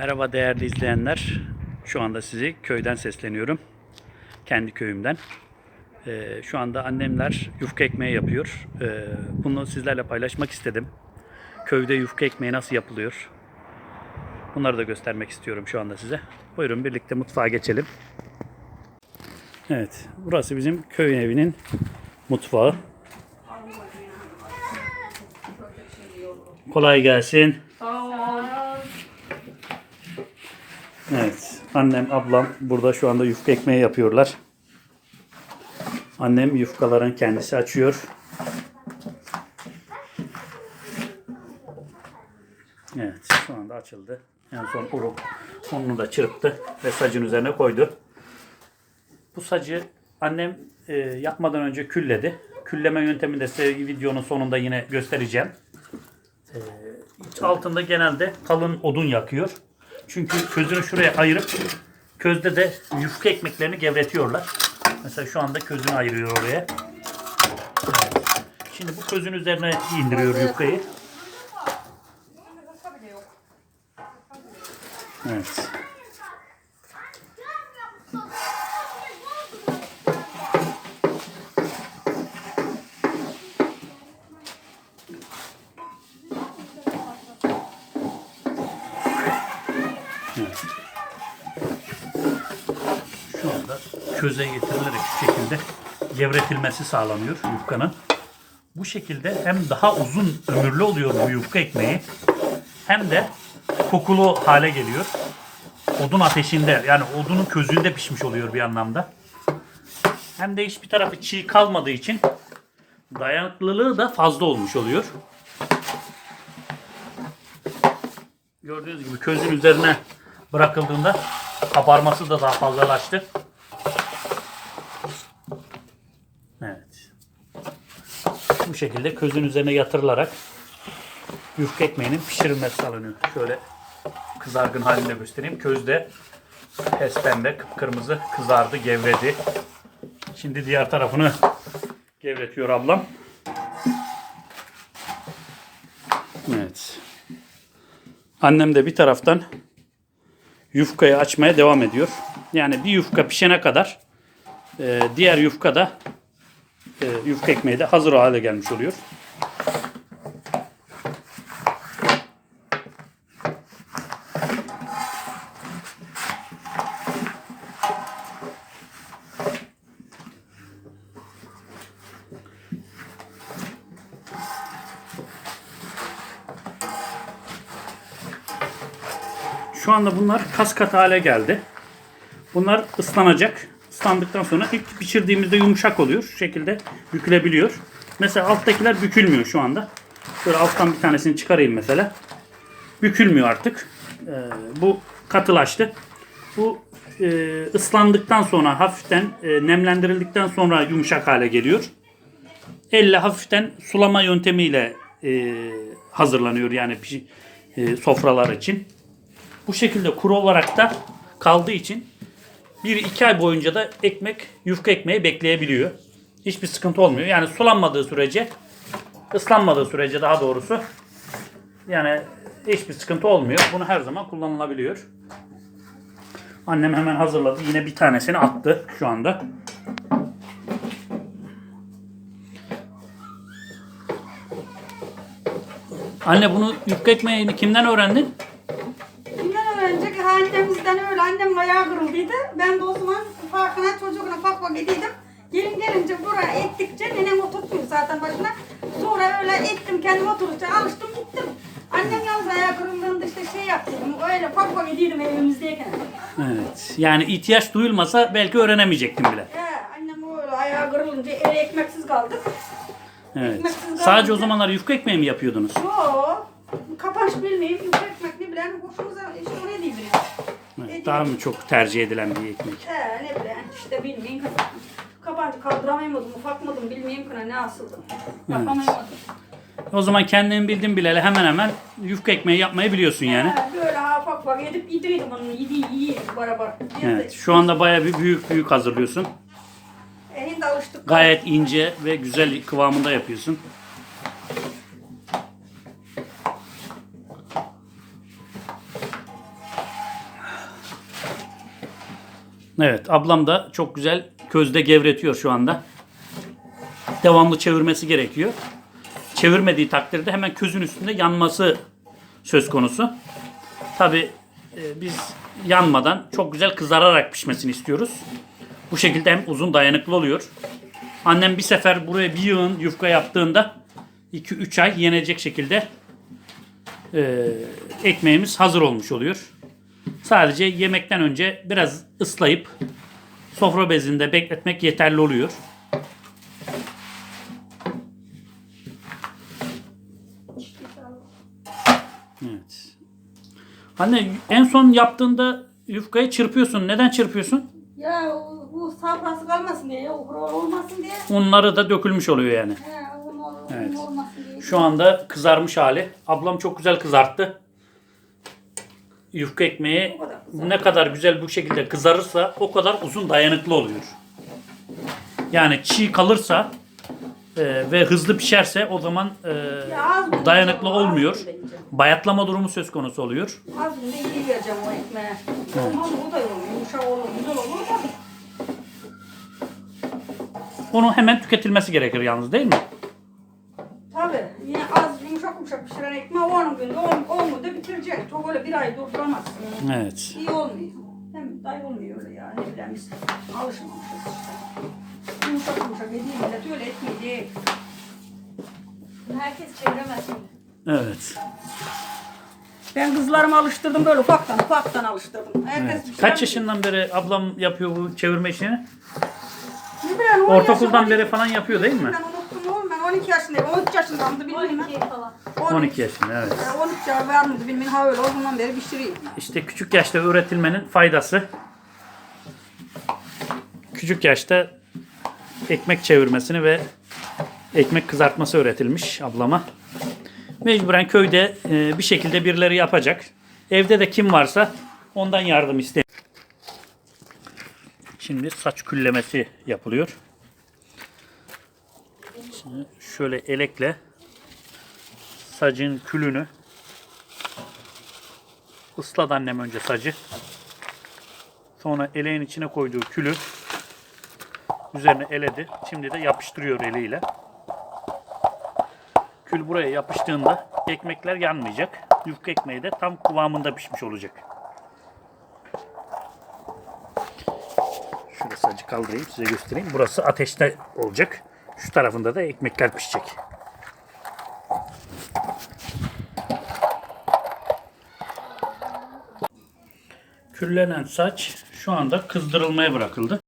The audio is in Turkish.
Merhaba değerli izleyenler. Şu anda sizi köyden sesleniyorum. Kendi köyümden. Ee, şu anda annemler yufka ekmeği yapıyor. Ee, bunu sizlerle paylaşmak istedim. Köyde yufka ekmeği nasıl yapılıyor? Bunları da göstermek istiyorum şu anda size. Buyurun birlikte mutfağa geçelim. Evet, burası bizim köy evinin mutfağı. Kolay gelsin. Evet. Annem, ablam burada şu anda yufka ekmeği yapıyorlar. Annem yufkaların kendisi açıyor. Evet. Şu anda açıldı. En son uru onu da çırptı ve sacın üzerine koydu. Bu sacı annem e, yapmadan önce külledi. Külleme yöntemini de size videonun sonunda yine göstereceğim. İç altında genelde kalın odun yakıyor. Çünkü közünü şuraya ayırıp közde de yufka ekmeklerini gevretiyorlar. Mesela şu anda közünü ayırıyor oraya. Evet. Şimdi bu közün üzerine indiriyor yufkayı. Evet. Şu anda köze getirilerek şu şekilde gevretilmesi sağlanıyor yufkanın. Bu şekilde hem daha uzun ömürlü oluyor bu yufka ekmeği hem de kokulu hale geliyor. Odun ateşinde yani odunun közünde pişmiş oluyor bir anlamda. Hem de hiçbir tarafı çiğ kalmadığı için dayanıklılığı da fazla olmuş oluyor. Gördüğünüz gibi közün üzerine bırakıldığında kabarması da daha fazlalaştı. Evet. Bu şekilde közün üzerine yatırılarak yufka ekmeğinin pişirilmesi sağlanıyor. Şöyle kızargın halinde göstereyim. Közde pembe, kıpkırmızı kızardı, gevredi. Şimdi diğer tarafını gevretiyor ablam. Evet. Annem de bir taraftan yufkayı açmaya devam ediyor. Yani bir yufka pişene kadar e, diğer yufka da e, yufka ekmeği de hazır hale gelmiş oluyor. Şu anda bunlar kas katı hale geldi. Bunlar ıslanacak. Islandıktan sonra ilk pişirdiğimizde yumuşak oluyor. Şu şekilde bükülebiliyor. Mesela alttakiler bükülmüyor şu anda. Şöyle alttan bir tanesini çıkarayım mesela. Bükülmüyor artık. Ee, bu katılaştı. Bu e, ıslandıktan sonra hafiften e, nemlendirildikten sonra yumuşak hale geliyor. Elle hafiften sulama yöntemiyle e, hazırlanıyor yani e, sofralar için. Bu şekilde kuru olarak da kaldığı için 1-2 ay boyunca da ekmek, yufka ekmeği bekleyebiliyor. Hiçbir sıkıntı olmuyor. Yani sulanmadığı sürece, ıslanmadığı sürece daha doğrusu yani hiçbir sıkıntı olmuyor. Bunu her zaman kullanılabiliyor. Annem hemen hazırladı. Yine bir tanesini attı şu anda. Anne bunu yufka ekmeğini kimden öğrendin? Annemizden öyle. Annem ayağı kırıldıydı. Ben de o zaman farkına çocuğuna ufak ediydim. Gelin gelince buraya ettikçe nenem oturtmuyor zaten başına. Sonra öyle ettim kendim oturunca alıştım gittim. Annem yalnız ayağı kırıldığında işte şey yaptım. Öyle ufak ediyordum evimizdeyken. Evet. Yani ihtiyaç duyulmasa belki öğrenemeyecektim bile. He, annem öyle ayağı kırılınca eve ekmeksiz kaldık. Evet. Ekmeksiz Sadece o zamanlar yufka ekmeği mi yapıyordunuz? Yo, kapanış bilmeyeyim, yufka ekmek ne bilen hoşumuza işte oraya değil Evet, daha mı çok tercih edilen bir ekmek? He ne bileyim işte bilmeyeyim. Kapancı kaldıramayamadım, ufak mıydım bilmeyeyim ki ne asıldım. Yapamayamadım. O zaman kendin bildin bileli hemen hemen yufka ekmeği yapmayı biliyorsun yani. He, böyle ha ufak ufak edip yedirdim onu, yedi yiyeyim beraber. Evet. Şu anda bayağı bir büyük büyük hazırlıyorsun. E, şimdi alıştık. Gayet ince ve güzel kıvamında yapıyorsun. Evet ablam da çok güzel közde gevretiyor şu anda. Devamlı çevirmesi gerekiyor. Çevirmediği takdirde hemen közün üstünde yanması söz konusu. Tabi biz yanmadan çok güzel kızararak pişmesini istiyoruz. Bu şekilde hem uzun dayanıklı oluyor. Annem bir sefer buraya bir yığın yufka yaptığında 2-3 ay yenecek şekilde e, ekmeğimiz hazır olmuş oluyor. Sadece yemekten önce biraz ıslayıp sofra bezinde bekletmek yeterli oluyor. Evet. Anne en son yaptığında yufkayı çırpıyorsun. Neden çırpıyorsun? Ya bu safrası kalmasın diye, olmasın diye. Unları da dökülmüş oluyor yani. He, un, un Evet. olmasın diye. Şu anda kızarmış hali. Ablam çok güzel kızarttı. Yufka ekmeği kadar ne kadar güzel bu şekilde kızarırsa o kadar uzun dayanıklı oluyor. Yani çiğ kalırsa e, ve hızlı pişerse o zaman e, az dayanıklı az olmuyor. Bayatlama durumu söz konusu oluyor. Az de iyi vereceğim o ekmeğe. Olmaz o da olur, yumuşak olur, güzel olur da. Onu hemen tüketilmesi gerekir yalnız değil mi? Durduramazsın. Evet. İyi olmuyor. Hem day olmuyor öyle ya. Ne bileyim biz alışmamışız işte. Yumuşak yumuşak yediği millet öyle değil. Herkes çeviremez şimdi. Evet. Ben kızlarımı alıştırdım böyle ufaktan ufaktan alıştırdım. Herkes evet. Kaç yaşından beri ablam yapıyor bu çevirme işini? Ne bileyim, on Ortaokuldan beri falan yapıyor değil mi? Ben 12 yaşındayım. 13 yaşındayım bilmiyorum 12 falan. ben. 12 yaşında evet. Ya 13 yaş var mıydı bilmiyorum ha öyle o zamandan beri pişireyim. İşte küçük yaşta öğretilmenin faydası. Küçük yaşta ekmek çevirmesini ve ekmek kızartması öğretilmiş ablama. Mecburen köyde e, bir şekilde birileri yapacak. Evde de kim varsa ondan yardım isteyin. Şimdi saç küllemesi yapılıyor. Şimdi şöyle elekle sacın külünü Isladı annem önce sacı. Sonra eleğin içine koyduğu külü üzerine eledi. Şimdi de yapıştırıyor eliyle. Kül buraya yapıştığında ekmekler yanmayacak. Yufka ekmeği de tam kıvamında pişmiş olacak. Şöyle sacı kaldırayım size göstereyim. Burası ateşte olacak. Şu tarafında da ekmekler pişecek. Küllenen saç şu anda kızdırılmaya bırakıldı.